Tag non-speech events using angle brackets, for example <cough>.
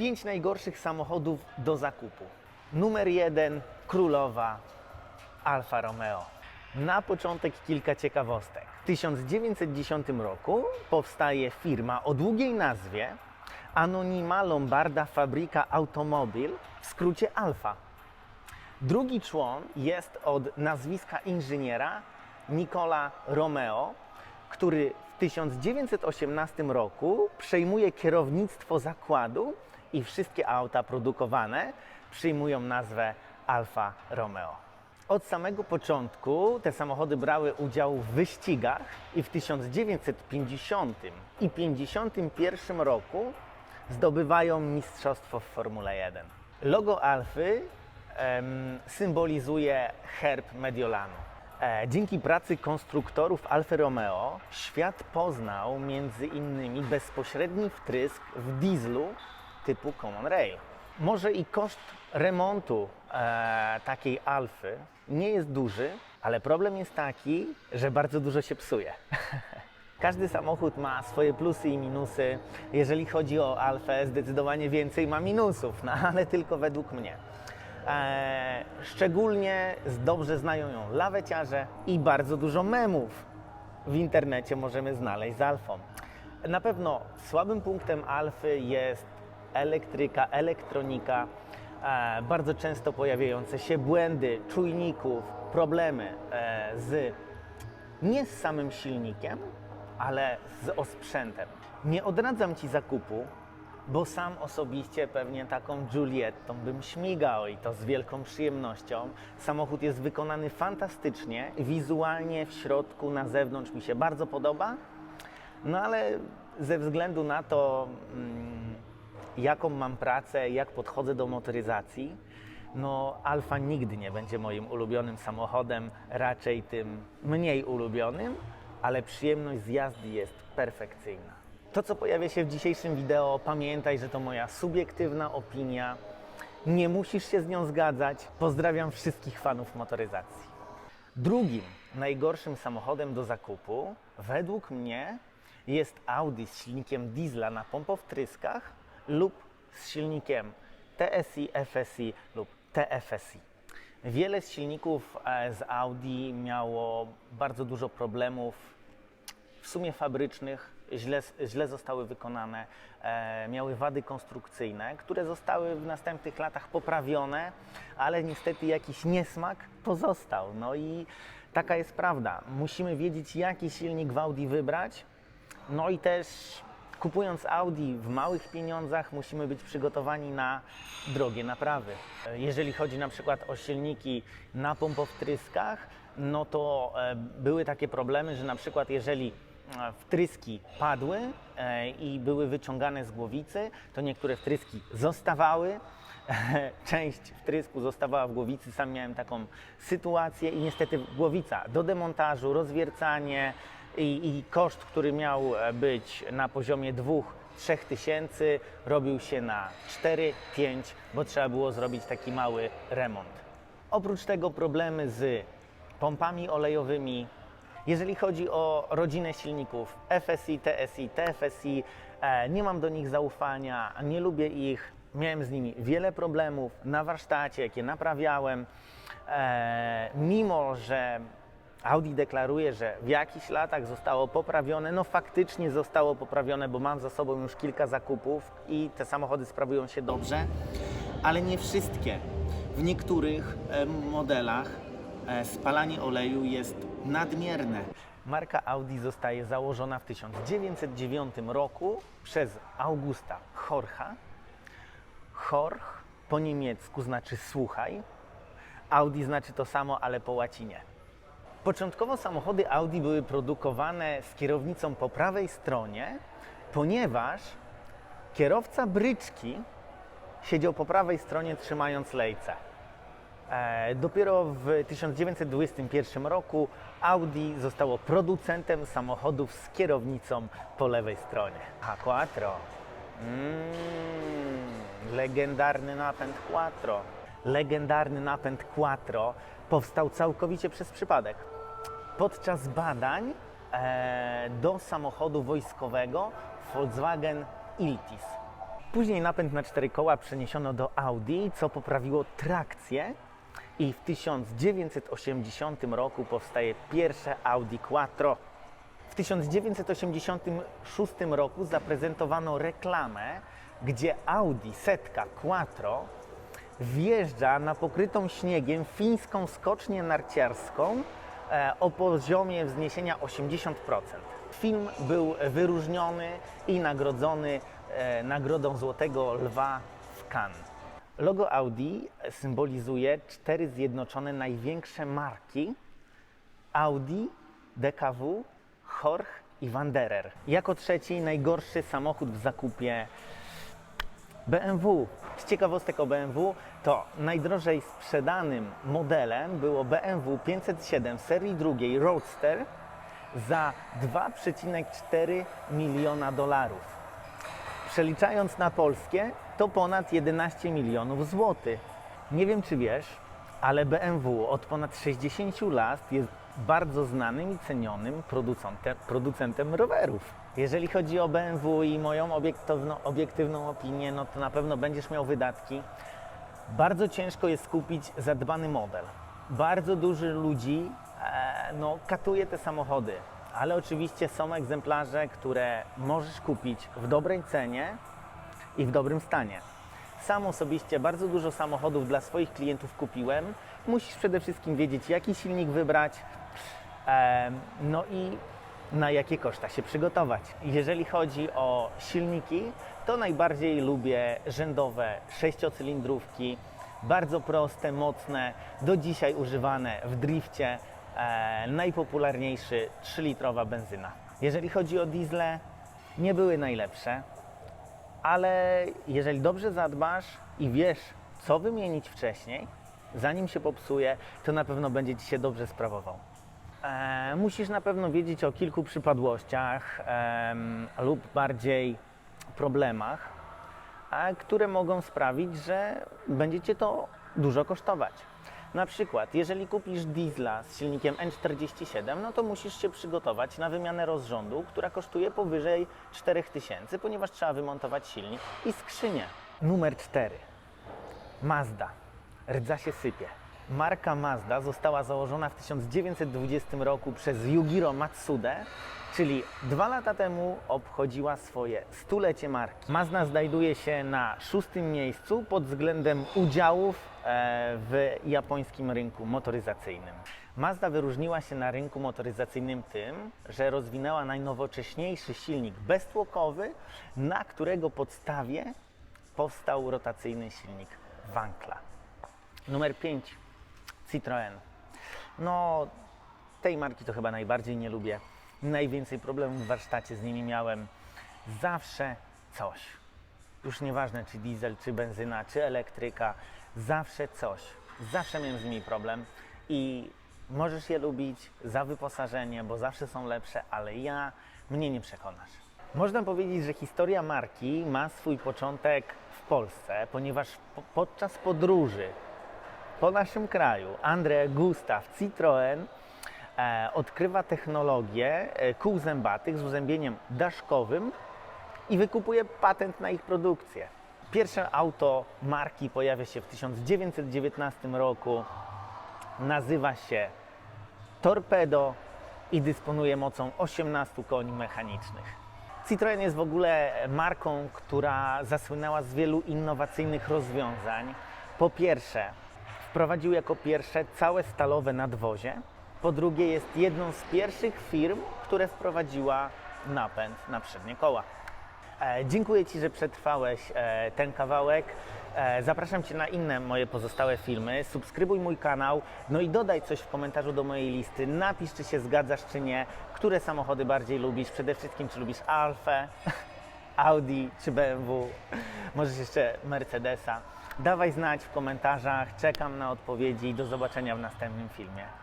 Pięć najgorszych samochodów do zakupu. Numer jeden królowa Alfa Romeo. Na początek kilka ciekawostek. W 1910 roku powstaje firma o długiej nazwie Anonima Lombarda Fabryka Automobil, w skrócie Alfa. Drugi człon jest od nazwiska inżyniera Nicola Romeo, który w 1918 roku przejmuje kierownictwo zakładu i wszystkie auta produkowane przyjmują nazwę Alfa Romeo. Od samego początku te samochody brały udział w wyścigach i w 1950 i 51 roku zdobywają mistrzostwo w Formule 1. Logo Alfy em, symbolizuje herb Mediolanu. E, dzięki pracy konstruktorów Alfa Romeo świat poznał między innymi bezpośredni wtrysk w dieslu typu Common Rail. Może i koszt remontu e, takiej Alfy nie jest duży, ale problem jest taki, że bardzo dużo się psuje. <laughs> Każdy samochód ma swoje plusy i minusy. Jeżeli chodzi o Alfę, zdecydowanie więcej ma minusów, no <laughs> ale tylko według mnie. Eee, szczególnie dobrze znają ją laweciarze i bardzo dużo memów w internecie możemy znaleźć z Alfą. Na pewno słabym punktem Alfy jest elektryka, elektronika, e, bardzo często pojawiające się błędy czujników, problemy e, z nie z samym silnikiem, ale z osprzętem. Nie odradzam Ci zakupu, bo sam osobiście pewnie taką Juliettą bym śmigał i to z wielką przyjemnością. Samochód jest wykonany fantastycznie, wizualnie w środku, na zewnątrz mi się bardzo podoba, no ale ze względu na to, mm, jaką mam pracę, jak podchodzę do motoryzacji, no Alfa nigdy nie będzie moim ulubionym samochodem, raczej tym mniej ulubionym, ale przyjemność z jazdy jest perfekcyjna. To, co pojawia się w dzisiejszym wideo, pamiętaj, że to moja subiektywna opinia. Nie musisz się z nią zgadzać. Pozdrawiam wszystkich fanów motoryzacji. Drugim najgorszym samochodem do zakupu, według mnie, jest Audi z silnikiem diesla na pompowtryskach lub z silnikiem TSI, FSI lub TFSI. Wiele z silników e, z Audi miało bardzo dużo problemów w sumie fabrycznych, źle, źle zostały wykonane, e, miały wady konstrukcyjne, które zostały w następnych latach poprawione, ale niestety jakiś niesmak pozostał. No i taka jest prawda. Musimy wiedzieć, jaki silnik w Audi wybrać, no i też kupując Audi w małych pieniądzach musimy być przygotowani na drogie naprawy. Jeżeli chodzi na przykład o silniki na pompowtryskach, no to e, były takie problemy, że na przykład jeżeli e, wtryski padły e, i były wyciągane z głowicy, to niektóre wtryski zostawały, <laughs> część wtrysku zostawała w głowicy. Sam miałem taką sytuację i niestety głowica do demontażu, rozwiercanie i, i koszt, który miał e, być na poziomie 2-3 tysięcy, robił się na 4-5, bo trzeba było zrobić taki mały remont. Oprócz tego problemy z pompami olejowymi. Jeżeli chodzi o rodzinę silników FSI, TSI, TFSI, e, nie mam do nich zaufania, nie lubię ich. Miałem z nimi wiele problemów na warsztacie, jakie naprawiałem. E, mimo, że Audi deklaruje, że w jakichś latach zostało poprawione, no faktycznie zostało poprawione, bo mam za sobą już kilka zakupów i te samochody sprawują się dobrze, ale nie wszystkie. W niektórych e, modelach e, spalanie oleju jest nadmierne. Marka Audi zostaje założona w 1909 roku przez Augusta Horcha. Horch po niemiecku znaczy słuchaj. Audi znaczy to samo, ale po łacinie. Początkowo samochody Audi były produkowane z kierownicą po prawej stronie, ponieważ kierowca bryczki siedział po prawej stronie trzymając lejce. E, dopiero w 1921 roku Audi zostało producentem samochodów z kierownicą po lewej stronie. A Quattro. Mm, legendarny napęd Quattro. Legendarny napęd Quattro powstał całkowicie przez przypadek. Podczas badań e, do samochodu wojskowego Volkswagen Iltis. Później napęd na cztery koła przeniesiono do Audi, co poprawiło trakcję i w 1980 roku powstaje pierwsze Audi Quattro. W 1986 roku zaprezentowano reklamę, gdzie Audi setka Quattro wjeżdża na pokrytą śniegiem fińską skocznię narciarską e, o poziomie wzniesienia 80%. Film był wyróżniony i nagrodzony e, nagrodą Złotego Lwa w Cannes. Logo Audi symbolizuje cztery zjednoczone największe marki Audi, DKW, Horch i Wanderer. Jako trzeci najgorszy samochód w zakupie BMW. Z ciekawostek o BMW to najdrożej sprzedanym modelem było BMW 507 serii drugiej Roadster za 2,4 miliona dolarów. Przeliczając na polskie, to ponad 11 milionów złotych. Nie wiem, czy wiesz, ale BMW od ponad 60 lat jest bardzo znanym i cenionym producentem, producentem rowerów. Jeżeli chodzi o BMW i moją obiektywną, obiektywną opinię, no to na pewno będziesz miał wydatki. Bardzo ciężko jest kupić zadbany model. Bardzo dużo ludzi e, no, katuje te samochody, ale oczywiście są egzemplarze, które możesz kupić w dobrej cenie i w dobrym stanie. Sam osobiście bardzo dużo samochodów dla swoich klientów kupiłem. Musisz przede wszystkim wiedzieć, jaki silnik wybrać, em, no i na jakie koszta się przygotować. Jeżeli chodzi o silniki, to najbardziej lubię rzędowe sześciocylindrówki, bardzo proste, mocne, do dzisiaj używane w drifcie. E, najpopularniejszy 3-litrowa benzyna. Jeżeli chodzi o diesle, nie były najlepsze, ale jeżeli dobrze zadbasz i wiesz, co wymienić wcześniej, zanim się popsuje, to na pewno będzie Ci się dobrze sprawował. E, musisz na pewno wiedzieć o kilku przypadłościach em, lub bardziej problemach, a, które mogą sprawić, że będzie Cię to dużo kosztować. Na przykład, jeżeli kupisz diesla z silnikiem N47, no to musisz się przygotować na wymianę rozrządu, która kosztuje powyżej 4000, ponieważ trzeba wymontować silnik i skrzynię. Numer 4. Mazda. Rdza się sypie. Marka Mazda została założona w 1920 roku przez Yugiro Matsudę, czyli dwa lata temu obchodziła swoje stulecie marki. Mazda znajduje się na szóstym miejscu pod względem udziałów e, w japońskim rynku motoryzacyjnym. Mazda wyróżniła się na rynku motoryzacyjnym tym, że rozwinęła najnowocześniejszy silnik beztłokowy, na którego podstawie powstał rotacyjny silnik Wankla. Numer 5. Citroën. No, tej marki to chyba najbardziej nie lubię. Najwięcej problemów w warsztacie z nimi miałem. Zawsze coś. Już nieważne, czy diesel, czy benzyna, czy elektryka, zawsze coś. Zawsze miałem z nimi problem i możesz je lubić za wyposażenie, bo zawsze są lepsze, ale ja, mnie nie przekonasz. Można powiedzieć, że historia marki ma swój początek w Polsce, ponieważ po, podczas podróży po naszym kraju André Gustav Citroën e, odkrywa technologię e, kół zębatych z uzębieniem daszkowym i wykupuje patent na ich produkcję. Pierwsze auto marki pojawia się w 1919 roku. Nazywa się Torpedo i dysponuje mocą 18 koni mechanicznych. Citroën jest w ogóle marką, która zasłynęła z wielu innowacyjnych rozwiązań. Po pierwsze, wprowadził jako pierwsze całe stalowe nadwozie. Po drugie, jest jedną z pierwszych firm, które wprowadziła napęd na przednie koła. E, dziękuję Ci, że przetrwałeś e, ten kawałek. E, zapraszam Cię na inne moje pozostałe filmy. Subskrybuj mój kanał, no i dodaj coś w komentarzu do mojej listy. Napisz, czy się zgadzasz, czy nie. Które samochody bardziej lubisz? Przede wszystkim, czy lubisz Alfę, <laughs> Audi czy BMW? Możesz jeszcze Mercedesa. Dawaj znać w komentarzach. Czekam na odpowiedzi. Do zobaczenia w następnym filmie.